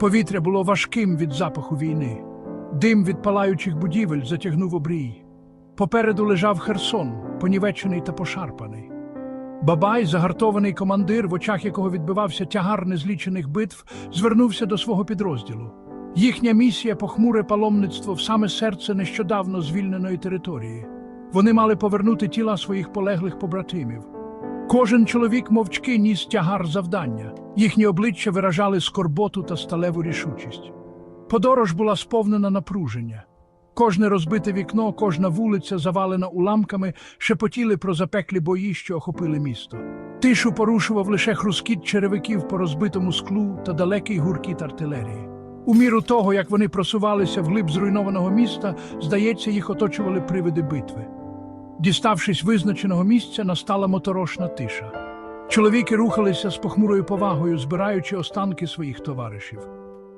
Повітря було важким від запаху війни. Дим від палаючих будівель затягнув обрій. Попереду лежав Херсон, понівечений та пошарпаний. Бабай, загартований командир, в очах якого відбивався тягар незлічених битв, звернувся до свого підрозділу. Їхня місія похмуре паломництво в саме серце нещодавно звільненої території. Вони мали повернути тіла своїх полеглих побратимів. Кожен чоловік мовчки ніс тягар завдання. Їхні обличчя виражали скорботу та сталеву рішучість. Подорож була сповнена напруження. Кожне розбите вікно, кожна вулиця, завалена уламками, шепотіли про запеклі бої, що охопили місто. Тишу порушував лише хрускіт черевиків по розбитому склу та далекий гуркіт артилерії. У міру того, як вони просувалися вглиб зруйнованого міста, здається, їх оточували привиди битви. Діставшись визначеного місця, настала моторошна тиша. Чоловіки рухалися з похмурою повагою, збираючи останки своїх товаришів.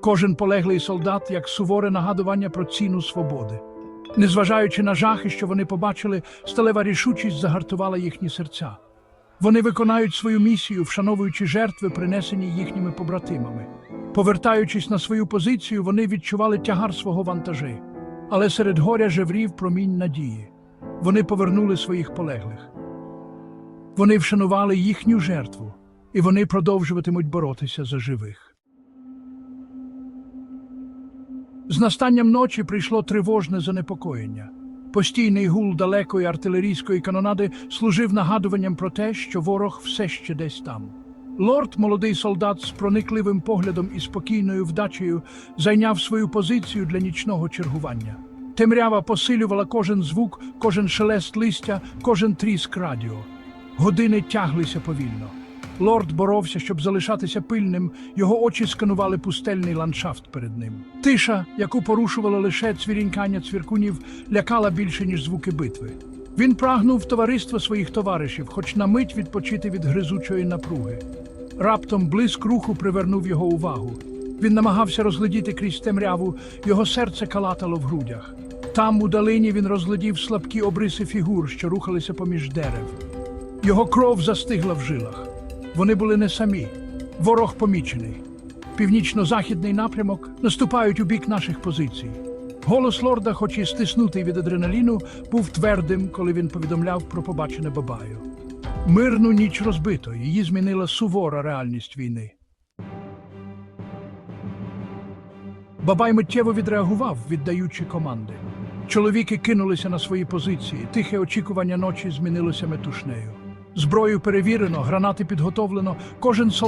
Кожен полеглий солдат як суворе нагадування про ціну свободи. Незважаючи на жахи, що вони побачили, сталева рішучість загартувала їхні серця. Вони виконають свою місію, вшановуючи жертви, принесені їхніми побратимами. Повертаючись на свою позицію, вони відчували тягар свого вантажу. Але серед горя жеврів промінь надії. Вони повернули своїх полеглих. Вони вшанували їхню жертву, і вони продовжуватимуть боротися за живих. З настанням ночі прийшло тривожне занепокоєння. Постійний гул далекої артилерійської канонади служив нагадуванням про те, що ворог все ще десь там. Лорд, молодий солдат з проникливим поглядом і спокійною вдачею, зайняв свою позицію для нічного чергування. Темрява посилювала кожен звук, кожен шелест листя, кожен тріск радіо. Години тяглися повільно. Лорд боровся, щоб залишатися пильним, його очі сканували пустельний ландшафт перед ним. Тиша, яку порушувало лише цвірінькання цвіркунів, лякала більше, ніж звуки битви. Він прагнув товариства своїх товаришів, хоч на мить відпочити від гризучої напруги. Раптом блиск руху привернув його увагу. Він намагався розглядіти крізь темряву, його серце калатало в грудях. Там, у долині, він розглядів слабкі обриси фігур, що рухалися поміж дерев. Його кров застигла в жилах. Вони були не самі. Ворог помічений. Північно-західний напрямок наступають у бік наших позицій. Голос лорда, хоч і стиснутий від адреналіну, був твердим, коли він повідомляв про побачене бабаю. Мирну ніч розбито, її змінила сувора реальність війни. Бабай миттєво відреагував, віддаючи команди. Чоловіки кинулися на свої позиції. Тихе очікування ночі змінилося метушнею. Зброю перевірено, гранати підготовлено. Кожен солдат